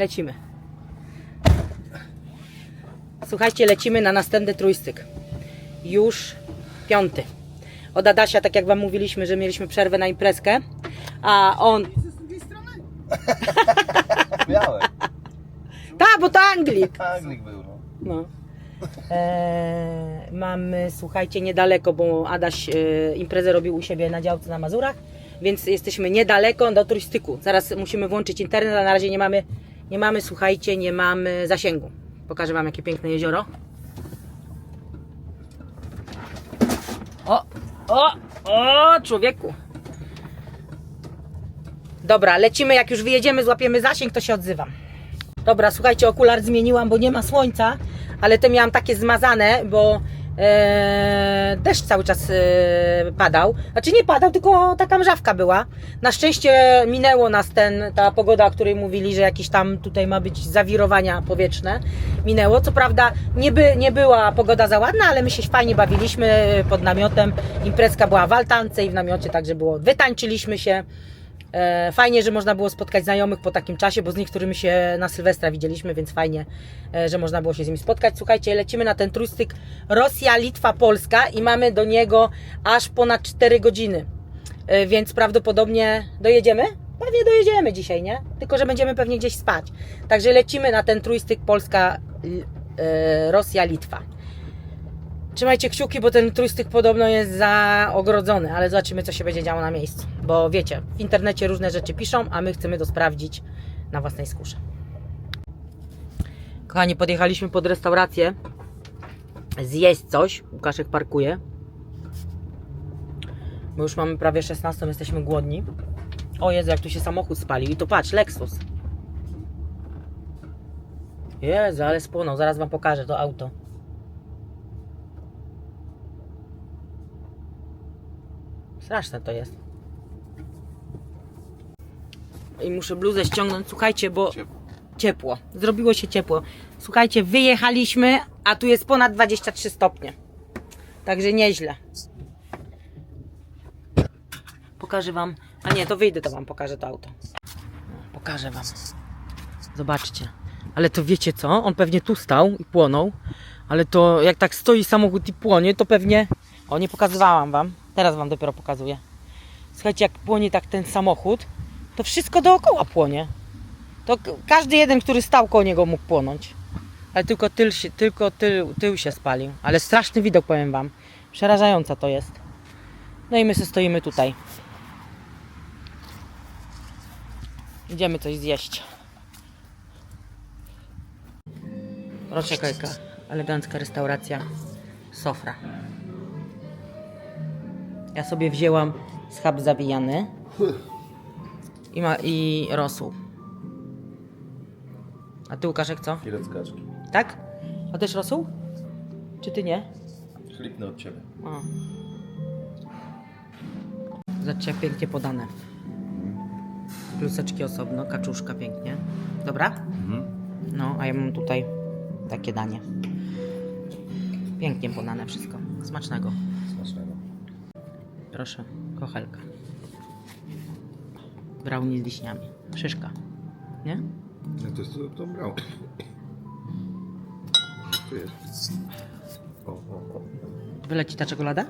Lecimy. Słuchajcie, lecimy na następny trójstyk. Już piąty. Od Adasia, tak jak wam mówiliśmy, że mieliśmy przerwę na imprezkę, a on... Białe. Ta, bo to Anglik! Anglik był, no. No. Eee, mamy, słuchajcie, niedaleko, bo Adaś e, imprezę robił u siebie na działce na Mazurach, więc jesteśmy niedaleko do turystyku. Zaraz musimy włączyć internet, a na razie nie mamy, nie mamy, słuchajcie, nie mamy zasięgu. Pokażę Wam, jakie piękne jezioro. O, o, o, człowieku. Dobra, lecimy, jak już wyjedziemy, złapiemy zasięg, to się odzywam. Dobra, słuchajcie, okular zmieniłam, bo nie ma słońca, ale te miałam takie zmazane, bo e, deszcz cały czas e, padał. Znaczy nie padał, tylko taka mrzawka była. Na szczęście minęło nas ten, ta pogoda, o której mówili, że jakieś tam tutaj ma być zawirowania powietrzne. Minęło. Co prawda nie, by, nie była pogoda za ładna, ale my się fajnie bawiliśmy pod namiotem. Imprezka była w altance i w namiocie, także było. Wytańczyliśmy się. E, Fajnie, że można było spotkać znajomych po takim czasie, bo z niektórymi się na Sylwestra widzieliśmy, więc fajnie, e, że można było się z nimi spotkać. Słuchajcie, lecimy na ten trójstyk Rosja, Litwa, Polska i mamy do niego aż ponad 4 godziny. E, Więc prawdopodobnie dojedziemy? Pewnie dojedziemy dzisiaj, nie? Tylko, że będziemy pewnie gdzieś spać. Także lecimy na ten trójstyk Polska, Rosja, Litwa. Trzymajcie kciuki, bo ten trójstyk podobno jest zaogrodzony, ale zobaczymy, co się będzie działo na miejscu. Bo wiecie, w internecie różne rzeczy piszą, a my chcemy to sprawdzić na własnej skórze. Kochani, podjechaliśmy pod restaurację zjeść coś. Łukaszek parkuje. Bo już mamy prawie 16, jesteśmy głodni. O Jezu, jak tu się samochód spalił. I to patrz, Lexus. Jezu, ale spłonął. Zaraz Wam pokażę to auto. Straszne to jest. I muszę bluzę ściągnąć, słuchajcie, bo Ciepło. ciepło. Zrobiło się ciepło. Słuchajcie, wyjechaliśmy, a tu jest ponad 23 stopnie. Także nieźle. Pokażę wam. A nie, to wyjdę, to wam pokażę to auto. Pokażę wam. Zobaczcie. Ale to wiecie co? On pewnie tu stał i płonął. Ale to jak tak stoi samochód i płonie, to pewnie. O, nie pokazywałam wam. Teraz wam dopiero pokazuję. Słuchajcie, jak płonie tak ten samochód, to wszystko dookoła płonie. To każdy jeden, który stał koło niego mógł płonąć. Ale tylko tył się, tylko tył, tył się spalił. Ale straszny widok, powiem wam. Przerażająca to jest. No i my sobie stoimy tutaj. Idziemy coś zjeść. Proszę jaka elegancka restauracja. Sofra. Ja sobie wzięłam schab zawijany i, ma, i rosół. A ty Łukaszek co? Filet z kaczki. Tak? A też rosół? Czy ty nie? Chlipnę od ciebie. O. Zobaczcie jak pięknie podane. Pluseczki osobno, kaczuszka pięknie. Dobra? Mhm. No, a ja mam tutaj takie danie. Pięknie podane wszystko. Smacznego. Proszę, kochelka. Brownie z liśniami. Szyszka. Nie? No to jest to, to brał. Tu jest. O, o, o. Wyleci ta czekolada?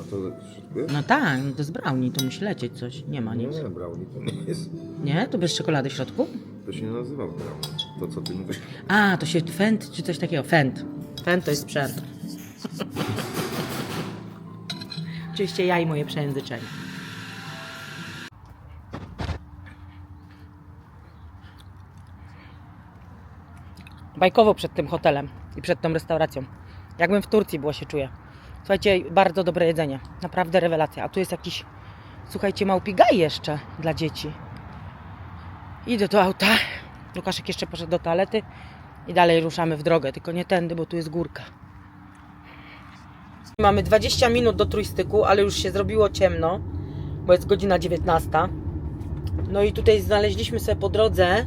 A to w środku jest? No tak, no to jest brownie, to musi lecieć coś. Nie ma nic. Nie, brownie to nie jest. Nie? To bez czekolady w środku? To się nie nazywa brownie. To co ty mówisz? A, to się fent czy coś takiego. Fent. Fent to jest sprzęt. Oczywiście ja i moje przejęzyczenie. Bajkowo przed tym hotelem i przed tą restauracją. Jakbym w Turcji było się czuję. Słuchajcie, bardzo dobre jedzenie. Naprawdę rewelacja. A tu jest jakiś, słuchajcie, małpigaj jeszcze dla dzieci. Idę do auta. Łukaszek jeszcze poszedł do toalety i dalej ruszamy w drogę, tylko nie tędy, bo tu jest górka. Mamy 20 minut do trójstyku, ale już się zrobiło ciemno, bo jest godzina 19. No i tutaj znaleźliśmy sobie po drodze e,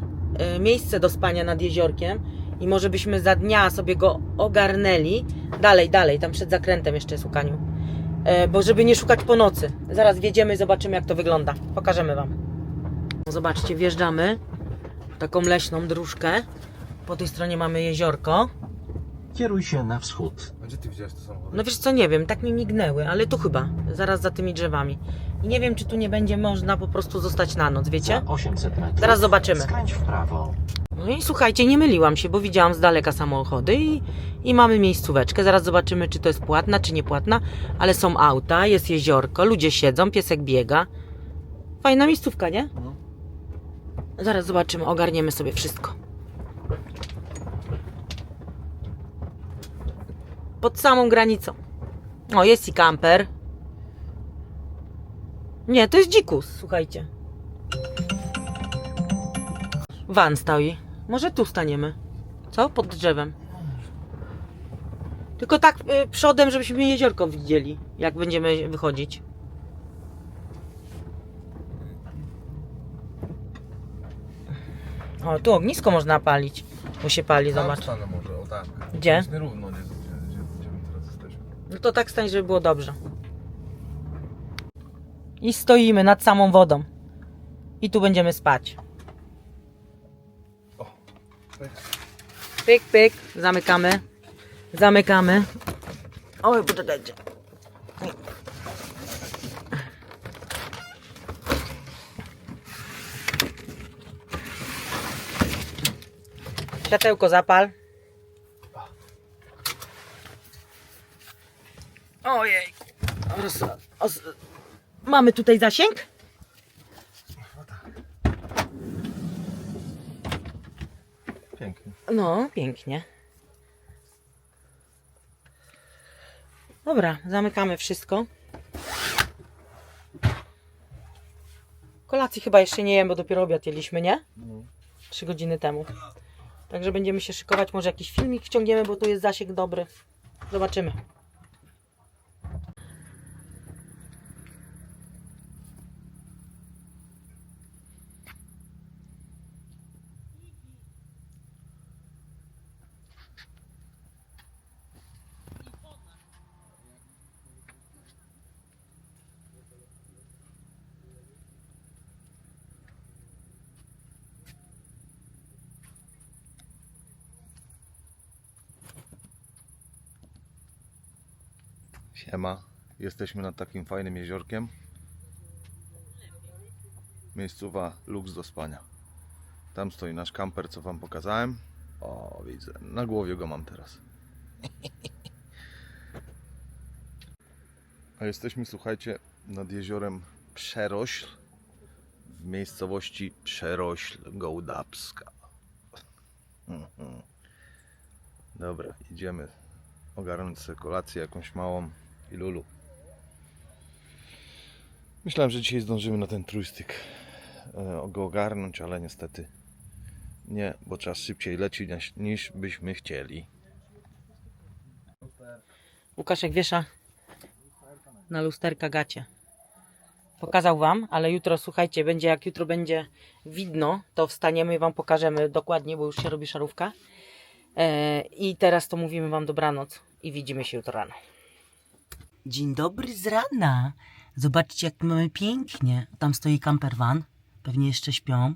miejsce do spania nad jeziorkiem i może byśmy za dnia sobie go ogarnęli. Dalej, dalej, tam przed zakrętem jeszcze jest Bo żeby nie szukać po nocy. Zaraz wjedziemy zobaczymy jak to wygląda. Pokażemy Wam. Zobaczcie, wjeżdżamy. taką leśną dróżkę. Po tej stronie mamy jeziorko. Kieruj się na wschód. A gdzie ty widziałeś to samochód? No wiesz co, nie wiem, tak mi mignęły, ale tu chyba, zaraz za tymi drzewami. I nie wiem, czy tu nie będzie można po prostu zostać na noc, wiecie? Za 800 metrów. Zaraz zobaczymy. Skręć w prawo. No i słuchajcie, nie myliłam się, bo widziałam z daleka samochody i, i mamy miejscóweczkę. Zaraz zobaczymy, czy to jest płatna, czy niepłatna, ale są auta, jest jeziorko, ludzie siedzą, piesek biega. Fajna miejscówka, nie? No. Zaraz zobaczymy, ogarniemy sobie wszystko. Pod samą granicą. O, jest i kamper. Nie, to jest dzikus, słuchajcie. Van stoi. Może tu staniemy. Co? Pod drzewem. Tylko tak y, przodem, żebyśmy jeziorko widzieli, jak będziemy wychodzić. O, tu ognisko można palić. Bo się pali, zobacz. może, o tak. Gdzie? Jest nierówno, gdzie, gdzie, gdzie, gdzie my teraz jesteśmy. No to tak stań, żeby było dobrze. I stoimy nad samą wodą. I tu będziemy spać. Pyk, pyk. Zamykamy. Zamykamy. Oj, poczekajcie. Światełko zapal. Ojej. Roz, os, mamy tutaj zasięg? Pięknie. No, pięknie. Dobra, zamykamy wszystko. Kolacji chyba jeszcze nie jem, bo dopiero obiad jedliśmy, nie? No. Trzy godziny temu. Także będziemy się szykować, może jakiś filmik wciągniemy, bo tu jest zasięg dobry. Zobaczymy. Siema. Jesteśmy nad takim fajnym jeziorkiem. Miejscowa luks do spania. Tam stoi nasz kamper, co wam pokazałem. O, widzę. Na głowie go mam teraz. A jesteśmy, słuchajcie, nad jeziorem Przerośl w miejscowości Przerośl Gołdapska. Dobra, idziemy ogarnąć sobie kolację jakąś małą i lulu. Myślałem, że dzisiaj zdążymy na ten trójstyk e, go ogarnąć, ale niestety nie, bo czas szybciej leci niż, niż byśmy chcieli. Łukaszek wiesza na lusterka gacie. Pokazał wam, ale jutro, słuchajcie, będzie jak jutro będzie widno, to wstaniemy i wam pokażemy dokładnie, bo już się robi szarówka. E, I teraz to mówimy wam dobranoc i widzimy się jutro rano. Dzień dobry z rana. Zobaczcie, jak mamy pięknie. Tam stoi camper van. Pewnie jeszcze śpią.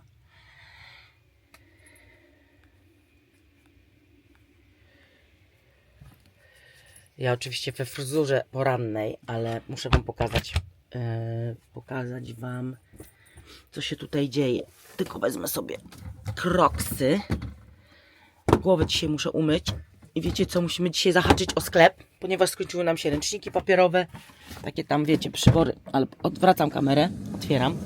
Ja oczywiście we fryzurze porannej, ale muszę wam pokazać, e, pokazać wam, co się tutaj dzieje. Tylko wezmę sobie kroksy. Głowę dzisiaj muszę umyć. I wiecie co, musimy dzisiaj zahaczyć o sklep, ponieważ skończyły nam się ręczniki papierowe. Takie tam, wiecie, przybory. Ale odwracam kamerę, otwieram.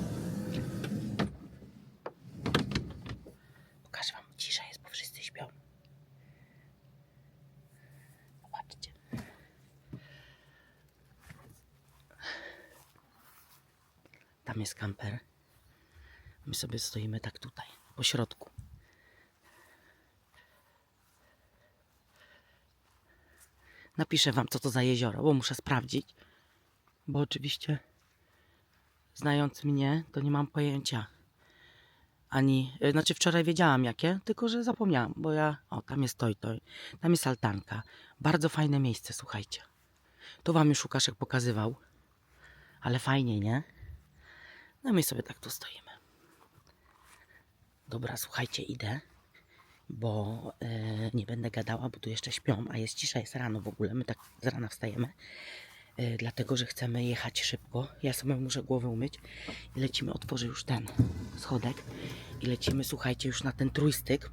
Pokażę wam, cisza jest, bo wszyscy śpią. Zobaczcie. Tam jest kamper. My sobie stoimy tak tutaj, po środku. Napiszę wam, co to za jezioro, bo muszę sprawdzić. Bo oczywiście, znając mnie, to nie mam pojęcia. Ani, y, znaczy wczoraj wiedziałam jakie, tylko że zapomniałam, bo ja, o tam jest toj, toj, tam jest altanka. Bardzo fajne miejsce, słuchajcie. To wam już Łukaszek pokazywał, ale fajnie, nie? No my sobie tak tu stoimy. Dobra, słuchajcie, idę, bo e, nie będę gadała, bo tu jeszcze śpią, a jest cisza, jest rano w ogóle. My tak z rana wstajemy, e, dlatego że chcemy jechać szybko. Ja sobie muszę głowę umyć i lecimy. Otworzę już ten schodek i lecimy, słuchajcie, już na ten trójstyk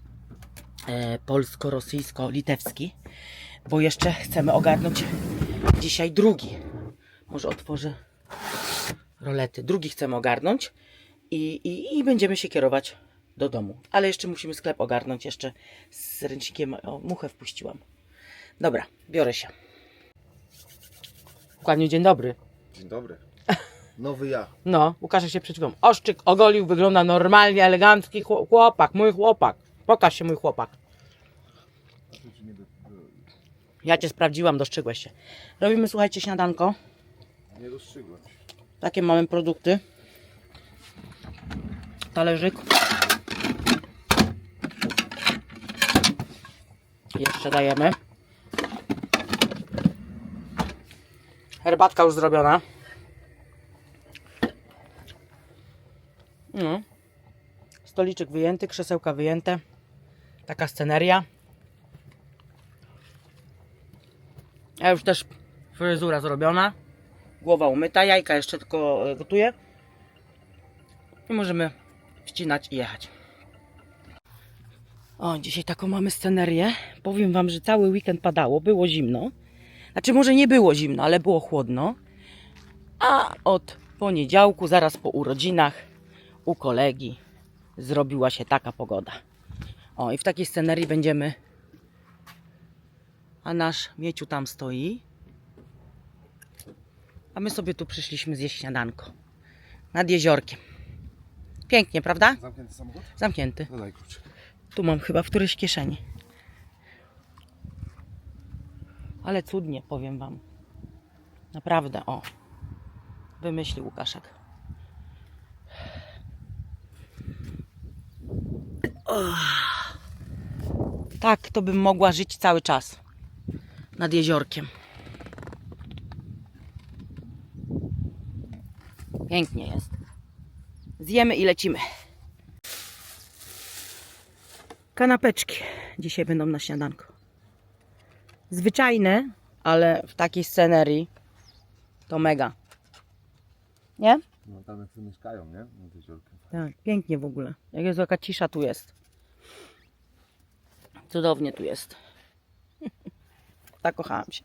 e, polsko-rosyjsko-litewski, bo jeszcze chcemy ogarnąć dzisiaj drugi. Może otworzę rolety. Drugi chcemy ogarnąć i, i, i będziemy się kierować do domu. Ale jeszcze musimy sklep ogarnąć jeszcze z ręcznikiem. O, muchę wpuściłam. Dobra, biorę się. Dokładnie, dzień dobry. Dzień dobry. Nowy ja. No, Łukasz się przed chwilą. Oszczyk ogolił, wygląda normalnie, elegancki chło- chłopak, mój chłopak. Pokaż się, mój chłopak. Ja cię sprawdziłam, dostrzegłeś się. Robimy, słuchajcie, śniadanko. Nie dostrzygłem. Takie mamy produkty. Talerzyk. Jeszcze dajemy. Herbatka już zrobiona. No. Stoliczek wyjęty, krzesełka wyjęte. Taka sceneria. A już też fryzura zrobiona. Głowa umyta, jajka jeszcze tylko e, gotuję. I możemy wcinać i jechać. O, dzisiaj taką mamy scenerię. Powiem Wam, że cały weekend padało, było zimno. Znaczy, może nie było zimno, ale było chłodno. A od poniedziałku, zaraz po urodzinach, u kolegi zrobiła się taka pogoda. O, i w takiej scenerii będziemy. A nasz Mieciu tam stoi. A my sobie tu przyszliśmy zjeść śniadanko. Nad jeziorkiem. Pięknie, prawda? Zamknięty samochód? Zamknięty. No klucz. Tu mam chyba w którejś kieszeni. Ale cudnie, powiem Wam. Naprawdę, o. Wymyślił Łukaszek. Tak, to bym mogła żyć cały czas. Nad jeziorkiem. Pięknie jest. Zjemy i lecimy. Kanapeczki dzisiaj będą na śniadanko. Zwyczajne, ale w takiej scenerii to mega. Nie? No tam jak mieszkają, nie? Jeziorkiem. Tak, pięknie w ogóle. Jak jest jaka cisza tu jest. Cudownie tu jest. Zakochałam się.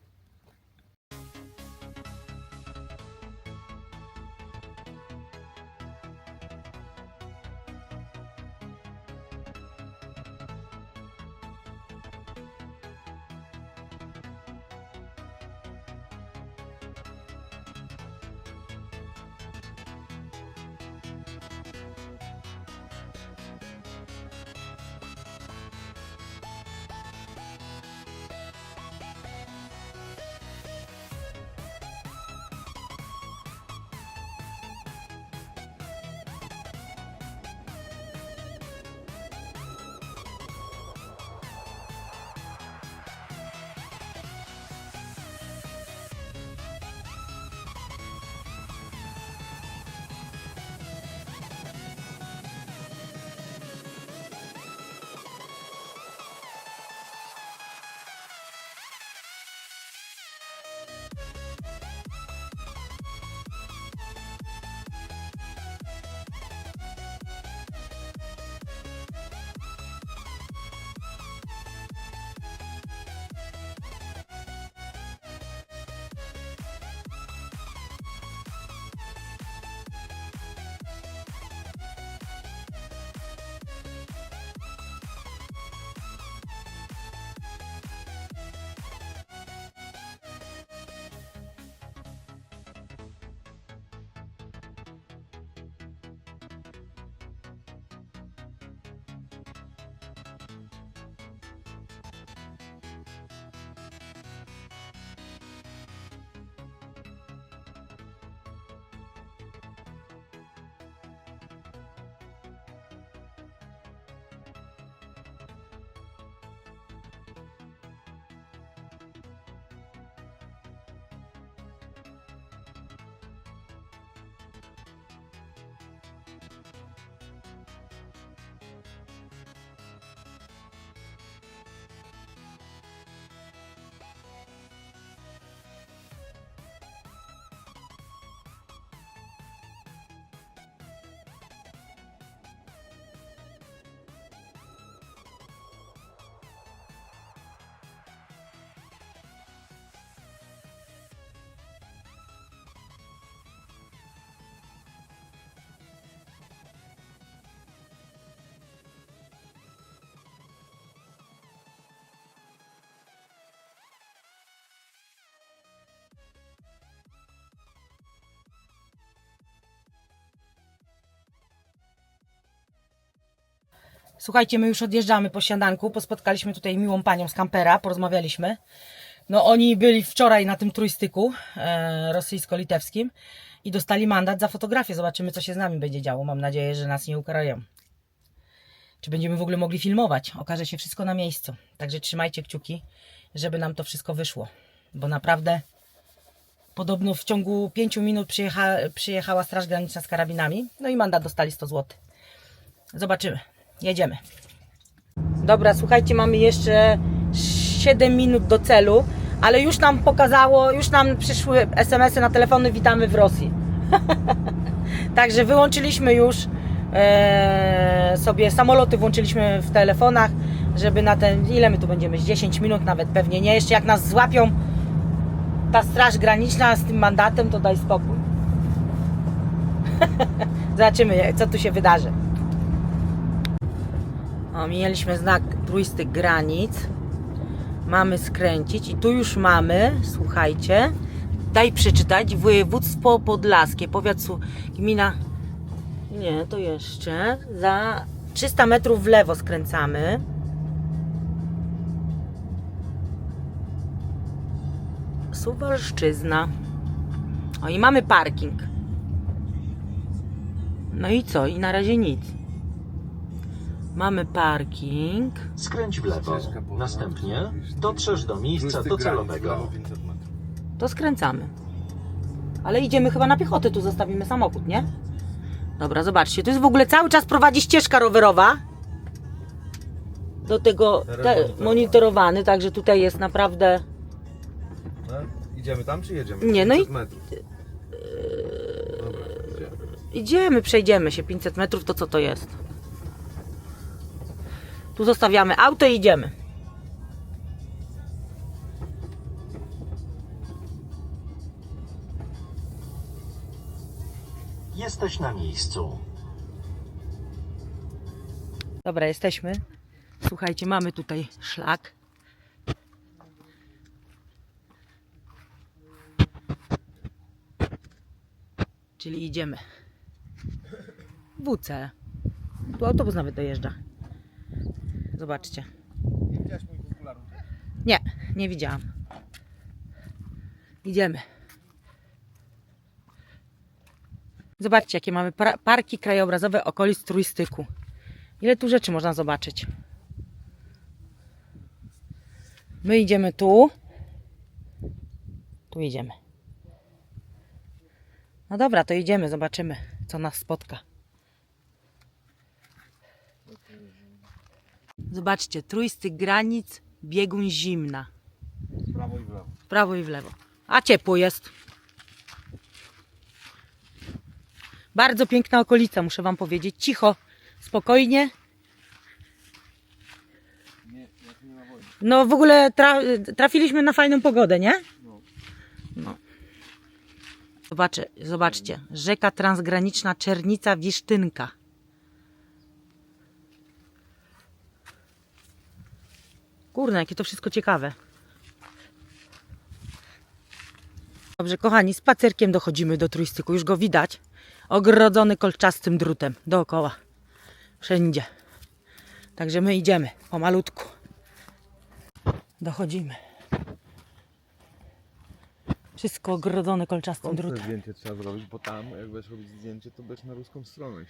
Słuchajcie, my już odjeżdżamy po śniadanku, pospotkaliśmy tutaj miłą panią z kampera, porozmawialiśmy. No oni byli wczoraj na tym trójstyku e, rosyjsko-litewskim i dostali mandat za fotografię. Zobaczymy, co się z nami będzie działo. Mam nadzieję, że nas nie ukarają. Czy będziemy w ogóle mogli filmować? Okaże się wszystko na miejscu. Także trzymajcie kciuki, żeby nam to wszystko wyszło. Bo naprawdę podobno w ciągu 5 minut przyjecha, przyjechała Straż Graniczna z karabinami. No i mandat dostali 100 zł. Zobaczymy. Jedziemy. Dobra, słuchajcie, mamy jeszcze 7 minut do celu, ale już nam pokazało, już nam przyszły SMS-y na telefony, witamy w Rosji. Także wyłączyliśmy już e, sobie samoloty, włączyliśmy w telefonach, żeby na ten, ile my tu będziemy, z 10 minut nawet pewnie nie, jeszcze jak nas złapią ta straż graniczna z tym mandatem, to daj spokój. Zobaczymy, co tu się wydarzy. O, mieliśmy znak trójstyk granic. Mamy skręcić i tu już mamy, słuchajcie, daj przeczytać, województwo podlaskie, powiat gmina, nie, to jeszcze, za 300 metrów w lewo skręcamy. Suwalszczyzna. O i mamy parking. No i co? I na razie nic. Mamy parking. Skręć w lewo. Następnie dotrzesz do miejsca docelowego. To skręcamy. Ale idziemy chyba na piechotę, tu zostawimy samochód, nie? Dobra, zobaczcie, to jest w ogóle cały czas prowadzi ścieżka rowerowa. Do tego te, monitorowany, także tutaj jest naprawdę. No, idziemy tam czy jedziemy? Nie, no i- 500 metrów. Dobra, idziemy. Idziemy, przejdziemy się 500 metrów, to co to jest? Tu zostawiamy auto i idziemy. Jesteś na miejscu. Dobra, jesteśmy. Słuchajcie, mamy tutaj szlak. Czyli idziemy. WC. Tu autobus nawet dojeżdża. Zobaczcie. Nie, nie widziałam. Idziemy. Zobaczcie, jakie mamy parki krajobrazowe okolic Trójstyku. Ile tu rzeczy można zobaczyć? My idziemy tu. Tu idziemy. No dobra, to idziemy, zobaczymy, co nas spotka. Zobaczcie, trójstyk granic, biegun zimna. W prawo i w lewo. W prawo i w lewo. A ciepło jest. Bardzo piękna okolica, muszę Wam powiedzieć. Cicho, spokojnie. No w ogóle tra trafiliśmy na fajną pogodę, nie? No. Zobaczcie, zobaczcie. Rzeka transgraniczna Czernica Wisztynka. Kurna, jakie to wszystko ciekawe. Dobrze, kochani, spacerkiem dochodzimy do trójstyku. Już go widać. Ogrodzony kolczastym drutem dookoła. Wszędzie. Także my idziemy pomalutku. Dochodzimy. Wszystko ogrodzone kolczastym Skąd drutem. zdjęcie trzeba zrobić, bo tam jak będziesz robić zdjęcie, to będziesz na ruską stronę.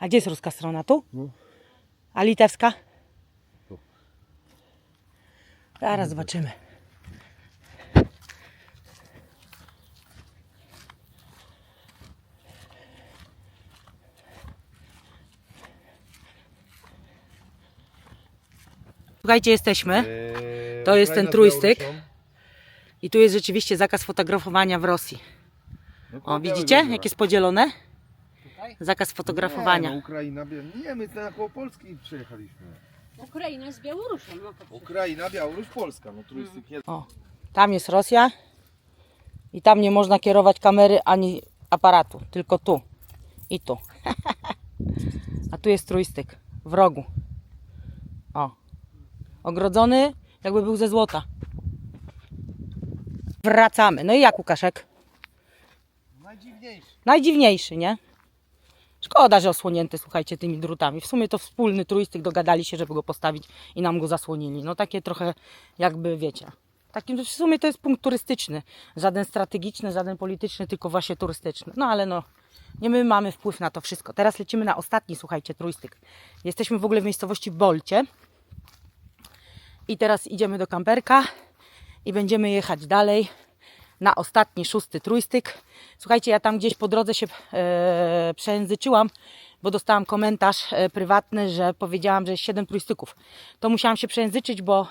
A gdzie jest ruska strona? Tu? No. A litewska? Zaraz zobaczymy. Słuchajcie, jestemy. Eee, To jest ten trójstyk. I tu jest rzeczywiście zakaz fotografowania w Rosji. No, O, widzicie? Jak jest podzielone? Zakaz fotografowania. Nie, no, Ukraina, nie, my na koło Polski przyjechaliśmy. Ukraina z Białorusią. No. Ukraina, Białoruś, Polska. No trójstyk jest. O, tam jest Rosja i tam nie można kierować kamery ani aparatu, tylko tu i tu. A tu jest trójstyk w rogu. O, ogrodzony jakby był ze złota. Wracamy. No i jak Łukaszek? Najdziwniejszy. Najdziwniejszy, nie? Szkoda, że osłonięty, słuchajcie, tymi drutami. W sumie to wspólny trójstyk dogadali się, żeby go postawić i nam go zasłonili. No takie trochę jakby, wiecie, takim w sumie to jest punkt turystyczny. Żaden strategiczny, żaden polityczny, tylko właśnie turystyczny. No ale no, nie my mamy wpływ na to wszystko. Teraz lecimy na ostatni, słuchajcie, trójstyk. Jesteśmy w ogóle w miejscowości Bolcie. I teraz idziemy do kamperka i będziemy jechać dalej na ostatni, szósty trójstyk. Słuchajcie, ja tam gdzieś po drodze się e, przejęzyczyłam, bo dostałam komentarz e, prywatny, że powiedziałam, że jest 7 trójstyków. To musiałam się przejęzyczyć, bo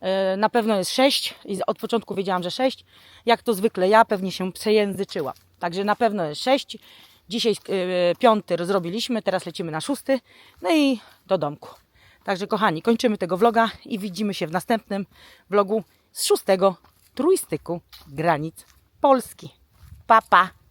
e, na pewno jest 6 i od początku wiedziałam, że 6. Jak to zwykle ja pewnie się przejęzyczyłam. Także na pewno jest 6. Dzisiaj e, piąty zrobiliśmy, teraz lecimy na szósty. No i do domku. Także kochani, kończymy tego vloga i widzimy się w następnym vlogu z szóstego trójstyku granic Polski. Pa, pa!